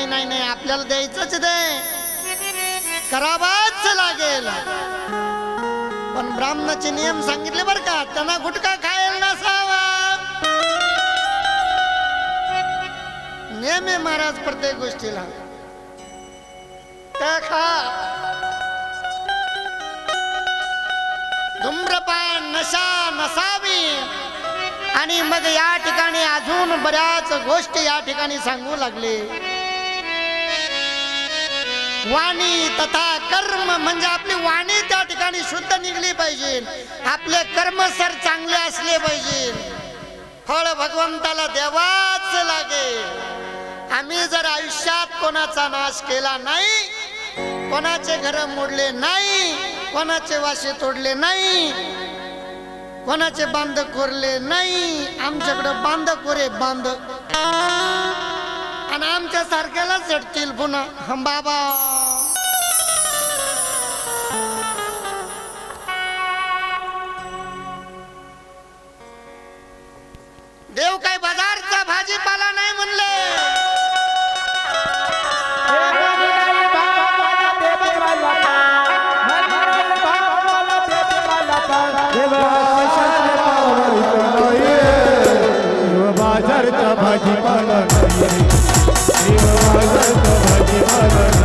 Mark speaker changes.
Speaker 1: नाही नाही नाही आपल्याला द्यायचंच दे करावाच लागेल. पण ब्राह्मणाचे नियम सांगितले बर का त्यांना गुटखा खायला नसावा. नियम आहे महाराज प्रत्येक गोष्टीला त्या खा. धूम्रपान नशा नसावी. आणि मग या ठिकाणी अजून बऱ्याच गोष्टी या ठिकाणी सांगू लागले. वाणी तथा कर्म म्हणजे आपली वाणी त्या ठिकाणी शुद्ध निघली पाहिजे. आपले कर्म सर चांगले असले पाहिजे. फळ भगवंताला देवाच लागेल आम्ही जर आयुष्यात कोणाचा नाश केला नाही कोणाचे घर मोडले नाही कोणाचे वाशे तोडले नाही कोणाचे बांध कोरले नाही आमच्याकडे बांध कोरे बांध. आणि आमच्या सारख्याला झटतील पुन्हा. बाबा. देव काय बाजारचा भाजीपाला नाही म्हणले
Speaker 2: भाजीपाला नाही. देव बाजारचा भाजीपाला